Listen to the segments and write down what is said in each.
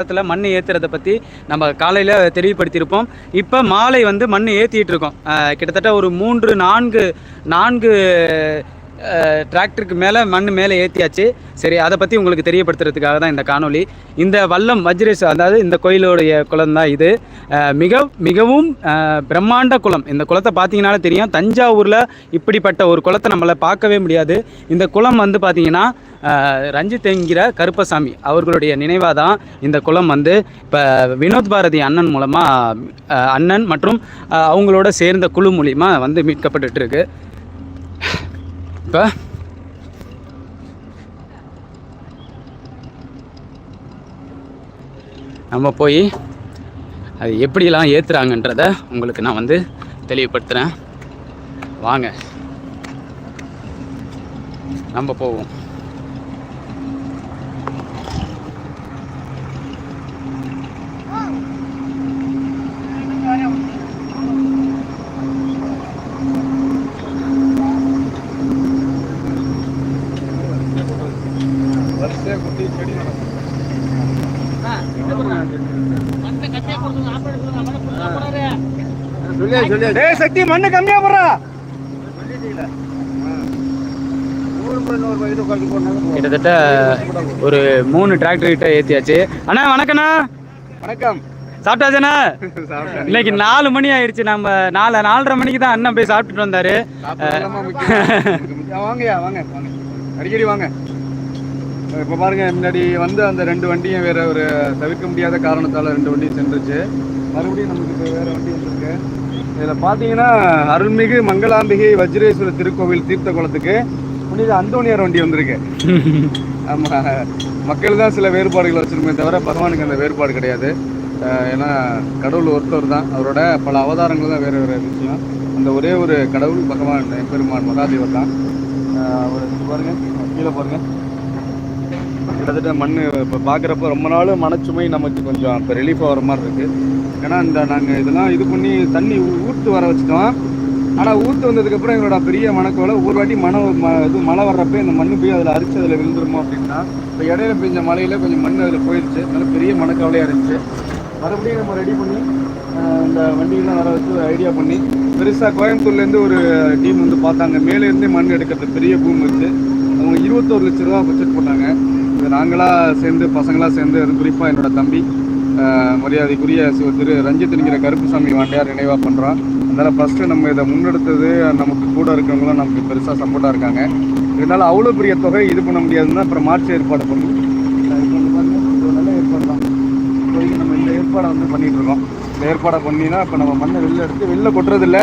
இடத்துல மண் ஏற்றுறதை பற்றி நம்ம காலையில் தெளிவுபடுத்தியிருப்போம் இப்போ மாலை வந்து மண் ஏற்றிட்டு இருக்கோம் கிட்டத்தட்ட ஒரு மூன்று நான்கு நான்கு டிராக்டருக்கு மேலே மண் மேலே ஏற்றியாச்சு சரி அதை பற்றி உங்களுக்கு தெரியப்படுத்துறதுக்காக தான் இந்த காணொளி. இந்த வல்லம் வஜ்ரேஷ் அதாவது இந்த கோயிலுடைய குளம் தான் இது. மிக மிகவும் பிரம்மாண்ட குளம். இந்த குளத்தை பார்த்தீங்கனாலே தெரியும். தஞ்சாவூரில் இப்படிப்பட்ட ஒரு குளத்தை நம்மளை பார்க்கவே முடியாது. இந்த குளம் வந்து பார்த்தீங்கன்னா ரஞ்சித் என்கிற கருப்பசாமி அவர்களுடைய நினைவாக தான் இந்த குளம் வந்து இப்போ வினோத் பாரதி அண்ணன் மூலமாக அண்ணன் மற்றும் அவங்களோட சேர்ந்த குழு மூலிமா வந்து மீட்கப்பட்டுட்டு இருக்கு. இப்போ நம்ம போய் அது எப்படிலாம் ஏற்றுறாங்கன்றத உங்களுக்கு நான் வந்து தெளிவுபடுத்துகிறேன் வாங்க. நம்ம போவோம். டேய் சக்தி மண்ணு கம்மியா போடுறா. கிட்டத்தட்ட ஒரு மூணு டிராக்டர் கிட்ட ஏற்றியாச்சு அண்ணா வணக்கண்ணா. வணக்கம். சாப்பிட்டாச்சண்ணா? இன்னைக்கு நாலு மணி ஆயிடுச்சு நம்ம நாலு நாலரை மணிக்கு தான் அண்ணன் போய் சாப்பிட்டுட்டு வந்தாரு. சாப்பிடலாமா முக்கியம்? வாங்கய்யா வாங்க வாங்க அடிக்கடி வாங்க. இப்போ பாருங்க முன்னாடி வந்து அந்த ரெண்டு வண்டியும் வேற ஒரு தவிர்க்க முடியாத காரணத்தால ரெண்டு வண்டியும் சென்றுச்சு. மறுபடியும் நமக்கு இப்போ வேற வண்டி வந்திருக்கு. இதில் பார்த்தீங்கன்னா அருள்மிகு மங்களாம்பிகை வஜ்ரேஸ்வர திருக்கோவில் தீர்த்த குளத்துக்கு புனித அந்தோணியார் வண்டி வந்திருக்கு. ஆமா மக்கள் தான் சில வேறுபாடுகள் வச்சிருமே தவிர பகவானுக்கு அந்த வேறுபாடு கிடையாது. ஏன்னா கடவுள் ஒருத்தர் தான். அவரோட பல அவதாரங்கள் தான் வேறு வேறு விஷயம் அந்த ஒரே ஒரு கடவுள் பகவான் பெருமான் மகாதேவர் தான். அஹ் பாருங்க கீழே பாருங்க. கிட்டத்தட்ட மண் இப்போ பார்க்குறப்ப ரொம்ப நாள் மனச்சுமை நமக்கு கொஞ்சம் இப்போ ரிலீஃப் ஆகிற மாதிரி இருக்குது ஏன்னா இந்த நாங்கள் இதெல்லாம் இது பண்ணி தண்ணி ஊ- வர வச்சுட்டோம். ஆனால் ஊற்று வந்ததுக்கப்புறம் எங்களோட பெரிய மணக்கோலை ஒரு வாட்டி மணம் ம- இது மழை வர்றப்ப இந்த மண் போய் அதில் அரிச்சு அதில் விழுந்துருமோ அப்படின்னா இப்போ இடையில பெஞ்ச மலையில் கொஞ்சம் மண் அதில் போயிடுச்சு நல்ல பெரிய மணக்கவலையாக இருந்துச்சு. மறுபடியும் நம்ம ரெடி பண்ணி இந்த வண்டியெல்லாம் வர வச்சு ஐடியா பண்ணி பெருசாக கோயம்புத்தூர்லேருந்து ஒரு டீம் வந்து பார்த்தாங்க. மேலேருந்தே மண் எடுக்கிறது பெரிய பூம் வச்சு அவங்க இருபத்தோரு லட்ச ரூபா பட்ஜெட் போட்டாங்க. நாங்களாக சேர்ந்து பசங்களாக சேர்ந்து அது குறிப்பாக என்னோட தம்பி மரியாதைக்குரிய திரு ரஞ்சித் என்கிற கருப்புசாமி வாண்டியார் நினைவாக பண்ணுறோம் அதனால் ஃபஸ்ட்டு நம்ம இதை முன்னெடுத்தது நமக்கு கூட இருக்கிறவங்களும் நமக்கு பெருசாக சப்போர்ட்டாக இருக்காங்க. இருந்தாலும் அவ்வளோ பெரிய தொகை இது பண்ண முடியாதுன்னா அப்புறம் மார்ச் ஏற்பாடு பண்ணி வந்து நல்ல ஏற்பாடு தான். இப்போதைக்கு நம்ம இந்த ஏற்பாடை வந்து பண்ணிட்டு இருக்கோம். இந்த ஏற்பாடை பண்ணினா இப்போ நம்ம மண்ணை வெளில எடுத்து வெளில கொட்டுறதில்ல.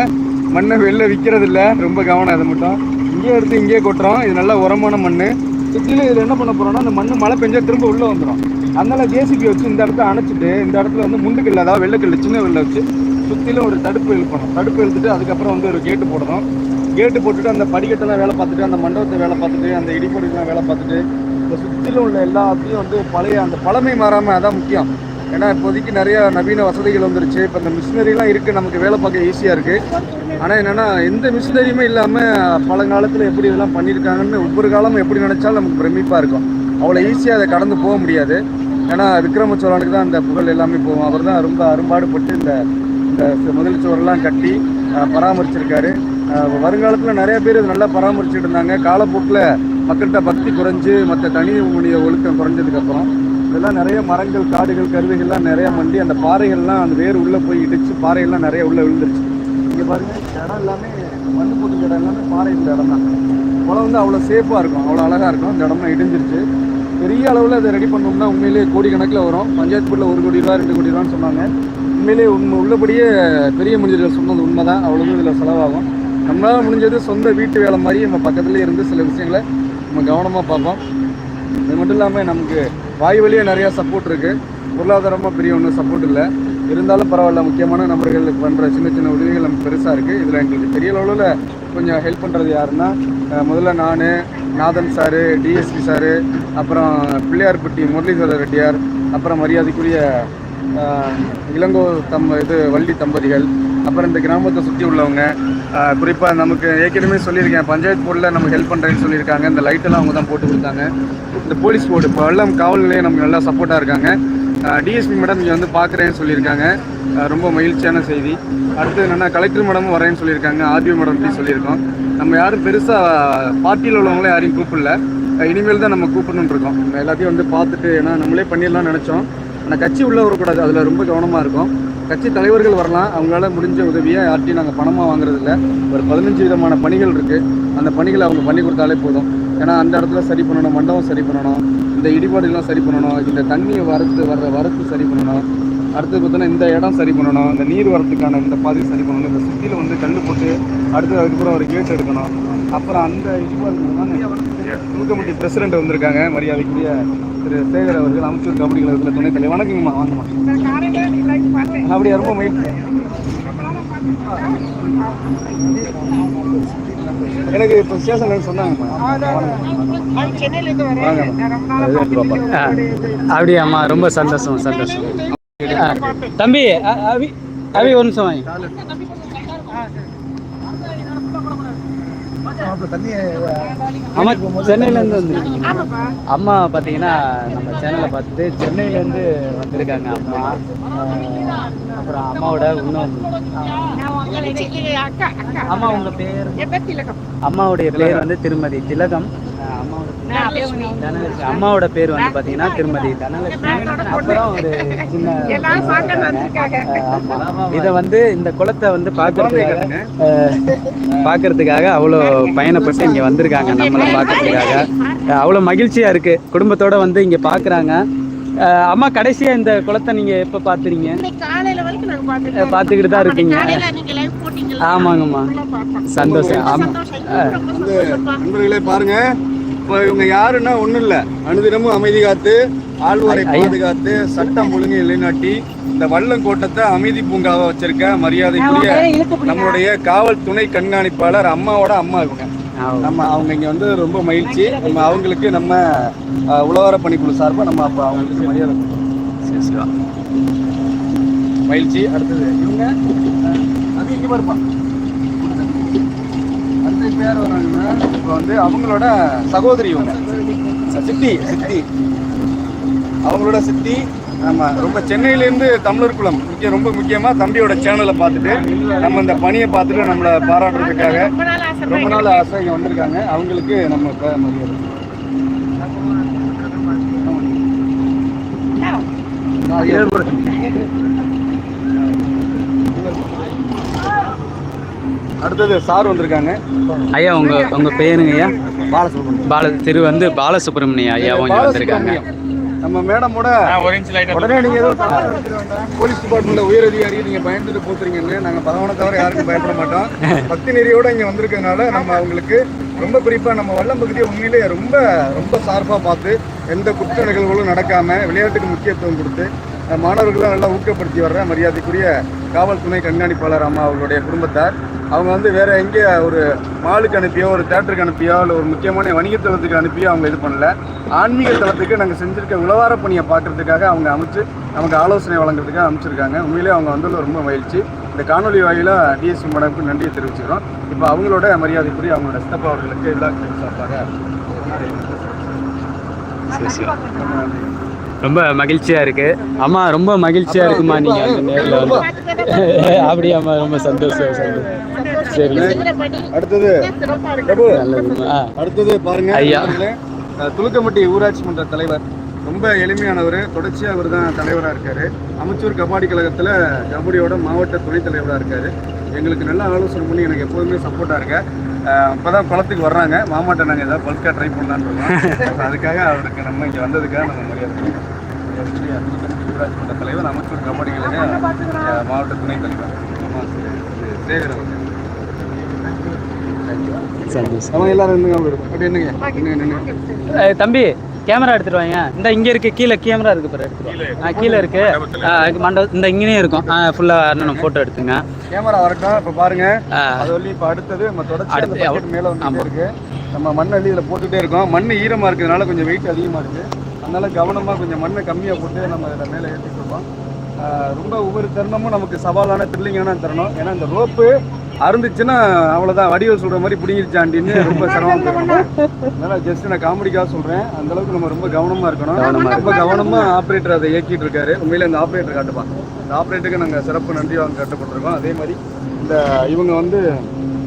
மண்ணை வெளில விற்கிறதில்ல ரொம்ப கவனம் அது மட்டும். இங்கேயே எடுத்து இங்கேயே கொட்டுறோம். இது நல்ல உரமான மண் சுற்றிலும் இதில் என்ன பண்ண போகிறோம்னா அந்த மண் மழை பெஞ்சா திரும்ப உள்ளே வந்துடும் அதனால ஜேசிபி வச்சு இந்த இடத்த அணைச்சிட்டு இந்த இடத்துல வந்து முண்டுக்கல் அதாவது வெள்ளைக்கல் சின்ன வெள்ளை வச்சு சுற்றிலும் ஒரு தடுப்பு இழுக்கணும். தடுப்பு இழுத்துட்டு அதுக்கப்புறம் வந்து ஒரு கேட்டு போடணும். கேட்டு போட்டுட்டு அந்த படிக்கட்டெல்லாம் வேலை பார்த்துட்டு அந்த மண்டபத்தை வேலை பார்த்துட்டு அந்த இடிப்பொடிக்கெல்லாம் வேலை பார்த்துட்டு இந்த சுற்றிலும் உள்ள எல்லாத்தையும் வந்து பழைய அந்த பழமை மாறாமல் அதான் முக்கியம். ஏன்னா இப்போதைக்கு நிறையா நவீன வசதிகள் வந்துருச்சு. இப்போ இந்த மிஷினரிலாம் இருக்குது நமக்கு வேலை பார்க்க ஈஸியாக இருக்குது ஆனால் என்னென்னா எந்த மிஷினரியுமே இல்லாமல் பழங்காலத்தில் எப்படி இதெல்லாம் பண்ணியிருக்காங்கன்னு ஒவ்வொரு காலமும் எப்படி நினச்சாலும் நமக்கு பிரமிப்பாக இருக்கும். அவ்வளோ ஈஸியாக அதை கடந்து போக முடியாது. ஏன்னா விக்ரம சோழனுக்கு தான் அந்த புகழ் எல்லாமே போகும். அவர் தான் ரொம்ப அரும்பாடுபட்டு இந்த இந்த முதல் சுவரெல்லாம் கட்டி பராமரிச்சிருக்காரு. வருங்காலத்தில் நிறைய பேர் இது நல்லா பராமரிச்சுட்டு இருந்தாங்க. காலப்போக்கில் மக்கள்கிட்ட பக்தி குறைஞ்சு மற்ற தனி மொழிய ஒழுக்கம் குறைஞ்சதுக்கப்புறம் இதெல்லாம் நிறைய மரங்கள் காடுகள் கருவிகள்லாம் நிறைய மண்டி அந்த பாறைகள்லாம் அந்த வேர் உள்ளே போய் இடிச்சு பாறைகள்லாம் நிறைய உள்ளே விழுந்துருச்சு. இங்கே பாருங்கள் இடம் எல்லாமே மண் போட்டு இடம் எல்லாமே பாறை இந்த இடம் தான். குளம் வந்து அவ்வளோ சேஃபாக இருக்கும் அவ்வளோ அழகாக இருக்கும் அந்த இடம்லாம் இடிஞ்சிருச்சு. பெரிய அளவில் அதை ரெடி பண்ணோம்னா உண்மையிலேயே கோடி கணக்கில் வரும். பஞ்சாயத்து போர்டில் ஒரு கோடி ரூபா ரெண்டு கோடி ரூபான்னு சொன்னாங்க. உண்மையிலேயே உண்மை உள்ளபடியே பெரிய மனிதர்கள் சொன்னது உண்மை தான் அவ்வளோ இதில் செலவாகும். நம்மளால் முடிஞ்சது சொந்த வீட்டு வேலை மாதிரி நம்ம பக்கத்துலேயே இருந்து சில விஷயங்களை நம்ம கவனமாக பார்ப்போம். அது மட்டும் இல்லாமல் நமக்கு வாய் வழியே நிறையா சப்போர்ட் இருக்குது பொருளாதாரமாக பெரிய ஒன்றும் சப்போர்ட் இல்லை. இருந்தாலும் பரவாயில்ல முக்கியமான நபர்களுக்கு பண்ணுற சின்ன சின்ன உதவிகள் நமக்கு பெருசாக இருக்குது இதில் எங்களுக்கு பெரிய அளவில் கொஞ்சம் ஹெல்ப் பண்ணுறது யாருன்னா முதல்ல நான் நாதன் சாரு டிஎஸ்பி சாரு அப்புறம் பிள்ளையார்பட்டி முரளிதர ரெட்டியார் அப்புறம் மரியாதைக்குரிய இளங்கோ தம் இது வள்ளி தம்பதிகள் அப்புறம் இந்த கிராமத்தை சுற்றி உள்ளவங்க குறிப்பாக நமக்கு ஏற்கனவே சொல்லியிருக்கேன் பஞ்சாயத்து போர்டில் நமக்கு ஹெல்ப் பண்ணுறேன்னு சொல்லியிருக்காங்க. இந்த லைட்டெல்லாம் அவங்க தான் போட்டு கொடுத்தாங்க. இந்த போலீஸ் போர்டு இப்போ எல்லாம் காவல் நிலையம் நமக்கு நல்லா சப்போர்ட்டாக இருக்காங்க. டிஎஸ்பி மேடம் இங்கே வந்து பார்க்குறேன்னு சொல்லியிருக்காங்க. ரொம்ப மகிழ்ச்சியான செய்தி. அடுத்து என்னென்னா கலெக்டர் மேடமும் வரேன்னு சொல்லியிருக்காங்க. ஆர்டிஓ மேடம் பற்றி சொல்லியிருக்கோம். நம்ம யாரும் பெருசாக பார்ட்டியில் உள்ளவங்களே யாரையும் கூப்பிடல. இனிமேல் தான் நம்ம கூப்பிடணும்னு இருக்கோம். நம்ம எல்லாத்தையும் வந்து பார்த்துட்டு ஏன்னா நம்மளே பண்ணிடலாம்னு நினச்சோம். ஆனால் கட்சி உள்ள வரக்கூடாது. அதில் ரொம்ப கவனமாக இருக்கும். கட்சி தலைவர்கள் வரலாம். அவங்களால முடிஞ்ச உதவியை யார்ட்டையும் நாங்கள் பணமாக வாங்குறதில்ல. ஒரு பதினஞ்சு விதமான பணிகள் இருக்குது அந்த பணிகளை அவங்க பண்ணி கொடுத்தாலே போதும். ஏன்னா அந்த இடத்துல சரி பண்ணணும். மண்டபம் சரி பண்ணணும். இந்த இடிபாடுலாம் சரி பண்ணணும். இந்த தண்ணியை வரத்து வர்ற வரத்து சரி பண்ணணும். அடுத்தது பார்த்தோன்னா இந்த இடம் சரி பண்ணணும். இந்த நீர் வரத்துக்கான இந்த பாதி சரி பண்ணணும். இந்த சுற்றியில் வந்து கல் போட்டு அடுத்து அதுக்கப்புறம் ஒரு கேட் எடுக்கணும். அப்புறம் அந்த இடிபாடு தூக்கமட்டி பிரசிடென்ட் வந்திருக்காங்க. மரியாதைக்குரிய திரு சேகர் அவர்கள் அமைச்சர் கபடி கழகத்தில் துணைத் தலைவர். வணக்கங்கம்மா வாங்கம்மா. அப்படியா ரொம்ப மகிழ்ச்சி எனக்கு இப்போ ஸ்டேஷன்ல சொன்னாங்கம்மா. அப்படியாம்மா ரொம்ப சந்தோஷம் சந்தோஷம். தம்பி அவி அவி ஒரு நிமிஷம் வாங்க. ஆமா சென்னையிலேருந்து வந்துருக்கீங்க. அம்மா பார்த்தீங்கன்னா நம்ம சேனலை பார்த்துட்டு சென்னையிலேருந்து வந்திருக்காங்க அம்மா. அப்புறம் அம்மாவோட இன்னும் அம்மா உங்க பேர்? அம்மாவுடைய பேர் வந்து திருமதி திலகம். தனலட்சுமி. அம்மாவோட பேர் வந்து பார்த்தீங்கன்னா திருமதி தனலட்சுமி. அப்புறம் ஒரு சின்ன ஆமா. இதை வந்து இந்த குளத்தை வந்து பார்க்கறதுக்காக பார்க்கறதுக்காக அவ்வளோ பயணப்பட்டு இங்கே வந்திருக்காங்க நம்மளை பார்க்கறதுக்காக. அவ்வளோ மகிழ்ச்சியாக இருக்குது குடும்பத்தோட வந்து இங்கே பார்க்குறாங்க. அம்மா கடைசியாக இந்த குளத்தை நீங்கள் எப்போ நாங்க பாத்துட்டு பார்த்துக்கிட்டு தான் இருக்கீங்க. நீங்க ஆமாங்கம்மா. சந்தோஷம். நண்பர்களே பாருங்க. இப்போ இவங்க யாருன்னா ஒண்ணும் இல்ல. அனுதினமும் அமைதி காத்து ஆழ்வாரை பாதுகாத்து சட்டம் ஒழுங்கை நிலைநாட்டி இந்த வல்லம் கோட்டத்தை அமைதி பூங்காவை வச்சிருக்க மரியாதைக்குரிய நம்மளுடைய காவல் துணை கண்காணிப்பாளர் அம்மாவோட அம்மா இவங்க. நம்ம அவங்க இங்க வந்து ரொம்ப மகிழ்ச்சி. நம்ம அவங்களுக்கு நம்ம உழவார பணிக்குழு சார்பா நம்ம அப்ப அவங்களுக்கு மரியாதை. மகிழ்ச்சி. அடுத்தது இவங்க அது இங்க அடுத்த பேர் வராங்கன்னா இப்போ வந்து அவங்களோட சகோதரி இவங்க. சித்தி சித்தி. அவங்களோட சித்தி ஆமா ரொம்ப சென்னையிலேருந்து தமிழர் குளம் முக்கிய ரொம்ப முக்கியமா தம்பியோட சேனலை பார்த்துட்டு நம்ம இந்த பணியை பார்த்துட்டு நம்மளை பாராட்டுறதுக்காக ரொம்ப நாள் ஆசை இங்க வந்திருக்காங்க. அவங்களுக்கு நம்ம மரியாதை ஆ, அடுத்தது சார் வந்திருக்காங்க. ஐயா உங்க உங்க பேருங்க ஐயா. பாலசுப்ரமணியம். பால திரு வந்து பாலசுப்ரமணியம் ஐயாவும் இங்கே வந்திருக்காங்க. நம்ம மேடமோட உடனே நீங்க ஏதோ போலீஸ் டிபார்ட்மெண்ட்ல உயர் அதிகாரி நீங்க பயந்துட்டு போத்துறீங்கன்னு நாங்க பகவானை தவிர யாருக்கும் பயப்பட மாட்டோம். பக்தி நெறியோட இங்க வந்திருக்கனால நம்ம அவங்களுக்கு ரொம்ப குறிப்பா நம்ம வல்லம் பகுதியை உண்மையிலேயே ரொம்ப ரொம்ப சார்பா பார்த்து எந்த குற்ற நிகழ்வுகளும் நடக்காம விளையாட்டுக்கு முக்கியத்துவம் கொடுத்து அஹ், மாணவர்களை நல்லா ஊக்கப்படுத்தி வர்ற மரியாதைக்குரிய காவல் துணை கண்காணிப்பாளர் அம்மா அவர்களுடைய குடும்பத்தார். அவங்க வந்து வேற எங்கே ஒரு மாலுக்கு அனுப்பியோ ஒரு தேட்டருக்கு அனுப்பியோ இல்லை ஒரு முக்கியமான வணிக தளத்துக்கு அனுப்பியோ அவங்க இது பண்ணல. ஆன்மீக தளத்துக்கு நாங்கள் செஞ்சிருக்க உழவார பணியை பார்க்கறதுக்காக அவங்க அமைச்சு நமக்கு ஆலோசனை வழங்குறதுக்காக அமைச்சிருக்காங்க. உண்மையிலே அவங்க வந்ததில் ரொம்ப மகிழ்ச்சி. இந்த காணொலி வாயிலாக டிஎஸ்பி மேடம்க்கு நன்றியை தெரிவிச்சுக்கிறோம். இப்போ அவங்களோட மரியாதைக்குரிய அவங்களோட ஸ்டெப் அவர்களுக்கு எல்லா சார்பாக சரி, சரி. ரொம்ப மகிழ்ச்சியா இருக்கு. அம்மா ரொம்ப மகிழ்ச்சியா இருக்குமா நீங்க வந்து நேர்ல வந்து? அப்படியாம்மா ரொம்ப சந்தோஷம் சரி. அடுத்தது. அடுத்தது பாருங்க. ஐயா. துலுக்கம்பட்டி ஊராட்சி மன்ற தலைவர். ரொம்ப எளிமையானவர். தொடர்ச்சியாக அவர் தான் தலைவராக இருக்காரு. அமைச்சூர் கபாடி கழகத்தில் கபடியோட மாவட்ட துணைத் தலைவராக இருக்காரு. எங்களுக்கு நல்ல ஆலோசனை பண்ணி எனக்கு எப்போதுமே சப்போர்ட்டாக இருக்க. இப்போ தான் குளத்துக்கு வர்றாங்க. மாமாட்ட நாங்கள் ஏதாவது பல்காக ட்ரை பண்ணலான்னு இருக்கோம். அதுக்காக அவருக்கு நம்ம இங்கே வந்ததுக்காக நம்ம மரியாதை தலைவர் அமைச்சூர் கபாடி அஹ், மாவட்ட துணைத் தலைவர். ஆமா, திரு சேகர் அவர்கள். சந்தோஷம் அவங்க எல்லாரும் என்னங்க ஏய், தம்பி. கேமரா எடுத்துட்டு வாங்க. இந்த இங்க இருக்கு கீழே கேமரா இருக்கு பாரு எடுத்துட்டு வாங்க. ஆ கீழே இருக்கு. மண்டபம் இந்த இங்கேயும் இருக்கும். ஆ ஃபுல்லா அண்ணன் போட்டோ எடுத்துங்க. கேமரா வரட்டும் இப்போ பாருங்க. அது வழி இப்போ அடுத்தது நம்ம தொடர்ச்சி மேலே ஆமா. இருக்கு. நம்ம மண் அள்ளி இதில் போட்டுட்டே இருக்கோம். மண் ஈரமாக இருக்கிறதுனால கொஞ்சம் வெயிட் அதிகமாக இருக்கு. அதனால கவனமாக கொஞ்சம் மண்ணை கம்மியாக போட்டு நம்ம இதில் மேலே ஏற்றிட்டு இருக்கோம். ரொம்ப ஒவ்வொரு தருணமும் நமக்கு சவாலான த்ரில்லிங்கான தருணம். ஏன்னா இந்த ரோப்பு அருந்துச்சுன்னா அவ்வளோதான் வடிவல் சொல்கிற மாதிரி பிடிங்கிருச்சாண்டின்னு ரொம்ப சிரமம் அதனால் ஜஸ்ட் நான் காமெடிக்காக சொல்கிறேன் அந்த அளவுக்கு நம்ம ரொம்ப கவனமாக இருக்கணும். கவனமா ரொம்ப கவனமாக ஆப்ரேட்டர் அதை இயக்கிட்டு இருக்காரு. உண்மையில இந்த ஆப்ரேட்டர் காட்டுப்பா. இந்த ஆப்ரேட்டருக்கு நாங்கள் சிறப்பு நன்றி வாங்க கட்டப்பட்டிருக்கோம் அதே மாதிரி இந்த இவங்க வந்து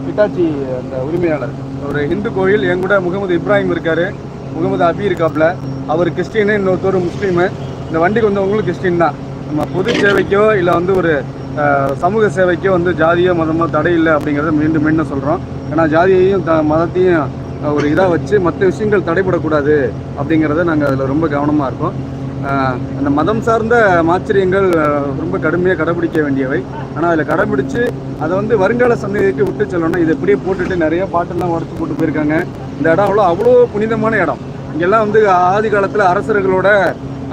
ஹிட்டாச்சி அந்த உரிமையாளர். ஒரு இந்து கோயில் என் கூட முகமது இப்ராஹிம் இருக்காரு. முகமது அபி இருக்காப்புல அவர் கிறிஸ்டின்னு இன்னொருத்தர் முஸ்லீமு. இந்த வண்டிக்கு வந்தவங்களும் கிறிஸ்டின் தான். நம்ம பொது சேவைக்கோ இல்லை வந்து ஒரு சமூக சேவைக்கு வந்து ஜாதியோ மதமோ தடை இல்லை அப்படிங்கிறத மீண்டும் மீண்டும் சொல்கிறோம் ஏன்னா ஜாதியையும் த மதத்தையும் ஒரு இதாக வச்சு மற்ற விஷயங்கள் தடைபடக்கூடாது அப்படிங்கிறத நாங்கள் அதில் ரொம்ப கவனமாக இருக்கோம். அந்த மதம் சார்ந்த மாச்சரியங்கள் ரொம்ப கடுமையாக கடைபிடிக்க வேண்டியவை. ஆனால் அதில் கடைபிடிச்சு அதை வந்து வருங்கால சந்ததிக்கு விட்டு செல்லணும் இதை இப்படியே போட்டுட்டு நிறைய பாட்டெல்லாம் உடச்சு போட்டு போயிருக்காங்க. இந்த இடம் அவ்வளோ அவ்வளோ புனிதமான இடம். இங்கெல்லாம் வந்து ஆதி காலத்தில் அரசர்களோட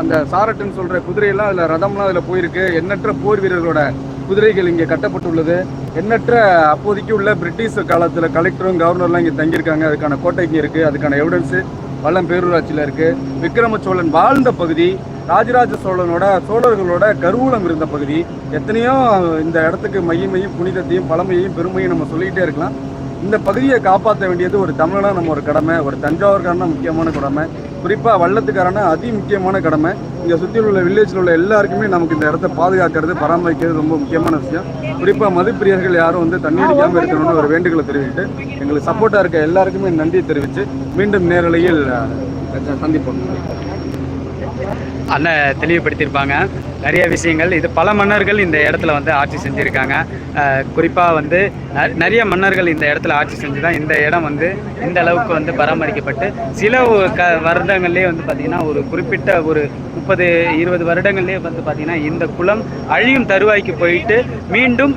அந்த சாரட்டுன்னு சொல்கிற குதிரையெல்லாம் அதில் ரதம்லாம் அதில் போயிருக்கு. எண்ணற்ற போர் வீரர்களோட குதிரைகள் இங்கே கட்டப்பட்டுள்ளது. எண்ணற்ற அப்போதைக்கு உள்ள பிரிட்டிஷ் காலத்தில் கலெக்டரும் கவர்னர்லாம் இங்கே தங்கியிருக்காங்க. அதுக்கான கோட்டை இங்கே இருக்குது அதுக்கான எவிடன்ஸு வல்லம் பேரூராட்சியில் இருக்குது விக்ரம சோழன் வாழ்ந்த பகுதி ராஜராஜ சோழனோட சோழர்களோட கருவூலம் இருந்த பகுதி. எத்தனையோ இந்த இடத்துக்கு மையமையும் புனிதத்தையும் பழமையையும் பெருமையும் நம்ம சொல்லிக்கிட்டே இருக்கலாம். இந்த பகுதியை காப்பாற்ற வேண்டியது ஒரு தமிழனா நம்ம ஒரு கடமை ஒரு தஞ்சாவூர்காரனா முக்கியமான கடமை. குறிப்பாக வள்ளத்துக்காரனா அதி முக்கியமான கடமை. இங்கே சுற்றி உள்ள வில்லேஜில் உள்ள எல்லாருக்குமே நமக்கு இந்த இடத்த பாதுகாக்கிறது பராமரிக்கிறது ரொம்ப முக்கியமான விஷயம். குறிப்பாக மதுப்பிரியர்கள் யாரும் வந்து தண்ணி அடிக்காமல் இருக்கணும்னு ஒரு வேண்டுகோளை தெரிவித்து எங்களுக்கு சப்போர்ட்டாக இருக்க எல்லாருக்குமே நன்றி தெரிவித்து மீண்டும் நேரலையில் சந்திப்போம். அண்ணன் தெளிவுபடுத்தியிருப்பாங்க. நிறைய விஷயங்கள். இது பல மன்னர்கள் இந்த இடத்துல வந்து ஆட்சி செஞ்சுருக்காங்க. குறிப்பாக வந்து ந- நிறைய மன்னர்கள் இந்த இடத்துல ஆட்சி செஞ்சு தான் இந்த இடம் வந்து இந்த அளவுக்கு வந்து பராமரிக்கப்பட்டு சில க வருடங்கள்லேயே வந்து பார்த்திங்கன்னா ஒரு குறிப்பிட்ட ஒரு முப்பது இருபது வருடங்கள்லேயே வந்து பார்த்திங்கன்னா இந்த குளம் அழியும் தருவாய்க்கு போயிட்டு மீண்டும்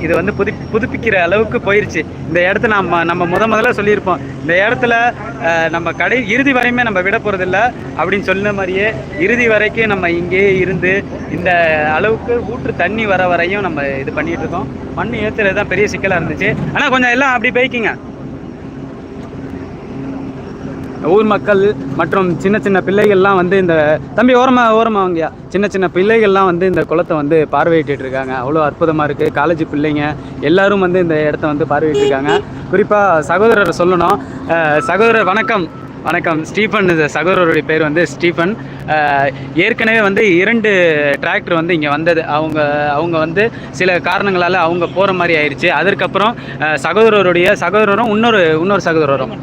இது வந்து புது புதுப்பிக்கிற அளவுக்கு போயிடுச்சு இந்த இடத்த நம்ம நம்ம முத முதல்ல சொல்லியிருப்போம். இந்த இடத்துல நம்ம கடை இறுதி வரையுமே நம்ம விட போகிறதில்ல அப்படின்னு சொன்ன மாதிரியே இறுதி வரைக்கும் நம்ம இங்கேயே இருந்து இந்த அளவுக்கு ஊற்று தண்ணி வர வரையும் நம்ம இது பண்ணிட்டு இருக்கோம். மண் ஏற்றுறது தான் பெரிய சிக்கலாக இருந்துச்சு. ஆனால் கொஞ்சம் எல்லாம் அப்படி போய்க்கிங்க. ஊர் மக்கள் மற்றும் சின்ன சின்ன பிள்ளைகள்லாம் வந்து இந்த தம்பி ஓரமாக ஓரமாக அவங்கயா சின்ன சின்ன பிள்ளைகள்லாம் வந்து இந்த குளத்தை வந்து பார்வையிட்டு இருக்காங்க. அவ்வளோ அற்புதமாக இருக்குது காலேஜ் பிள்ளைங்க எல்லாரும் வந்து இந்த இடத்த வந்து பார்வையிட்டு இருக்காங்க. குறிப்பாக சகோதரர் சொல்லணும். சகோதரர் வணக்கம். வணக்கம். ஸ்டீஃபன் இந்த சகோதரருடைய பேர் வந்து ஸ்டீஃபன் ஏற்கனவே வந்து இரண்டு டிராக்டர் வந்து இங்கே வந்தது. அவங்க அவங்க வந்து சில காரணங்களால் அவங்க போகிற மாதிரி ஆயிடுச்சு அதற்கப்புறம் சகோதரருடைய சகோதரரும் இன்னொரு இன்னொரு சகோதரரும்.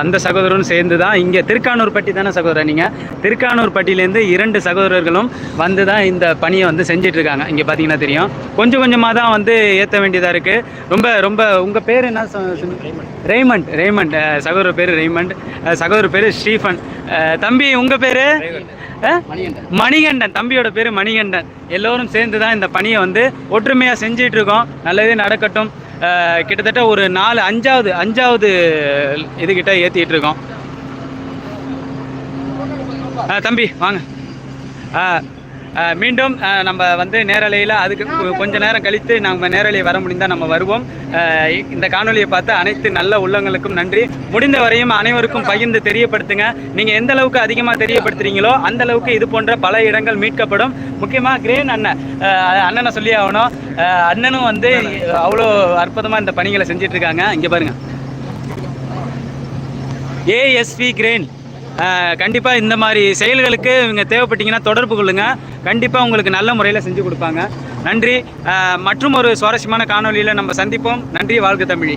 அந்த சகோதரரும் சேர்ந்து தான் இங்கே திருக்கானூர்பட்டி தானே சகோதரர் நீங்கள் திருக்கானூர்பட்டியிலேருந்து இரண்டு சகோதரர்களும் வந்து தான் இந்த பணியை வந்து செஞ்சுட்டு இருக்காங்க இங்கே பார்த்தீங்கன்னா தெரியும். கொஞ்சம் கொஞ்சமாக தான் வந்து ஏற்ற வேண்டியதாக இருக்குது ரொம்ப ரொம்ப உங்கள் பேர் என்ன? ரெய்மண்ட் ரெய்மண்ட் சகோதரர் பேர் ரெய்மண்ட் சகோதரர் பேர் ஸ்டீஃபன். தம்பி உங்கள் பேர் மணிகண்டன். தம்பியோட பேர் மணிகண்டன். எல்லோரும் சேர்ந்து தான் இந்த பணியை வந்து ஒற்றுமையாக செஞ்சிட்டு இருக்கோம். நல்லதே நடக்கட்டும். கிட்டத்தட்ட ஒரு நாலு அஞ்சாவது அஞ்சாவது இதுகிட்ட ஏற்றிட்டு இருக்கோம். தம்பி வாங்க. மீண்டும் நம்ம வந்து நேரலையில் அதுக்கு கொஞ்ச நேரம் கழித்து நம்ம நேரலை வர முடிந்தால் நம்ம வருவோம். இந்த காணொலியை பார்த்து அனைத்து நல்ல உள்ளங்களுக்கும் நன்றி. முடிந்த வரையும் அனைவருக்கும் பகிர்ந்து தெரியப்படுத்துங்க. நீங்கள் எந்த அளவுக்கு அதிகமாக தெரியப்படுத்துறீங்களோ அந்த அளவுக்கு இது போன்ற பல இடங்கள் மீட்கப்படும். முக்கியமாக கிரேன் அண்ணன் அண்ணனை சொல்லி ஆகணும். அண்ணனும் வந்து அவ்வளோ அற்புதமாக இந்த பணிகளை செஞ்சிட்ருக்காங்க இங்கே பாருங்கள் ஏஎஸ்வி கிரேன். கண்டிப்பாக இந்த மாதிரி செயல்களுக்கு இவங்க தேவைப்பட்டீங்கன்னா தொடர்பு கொள்ளுங்கள் கண்டிப்பாக உங்களுக்கு நல்ல முறையில் செஞ்சு கொடுப்பாங்க. நன்றி. மற்றும் ஒரு சுவாரஸ்யமான காணொளியில் நம்ம சந்திப்போம். நன்றி. வாழ்க தமிழி.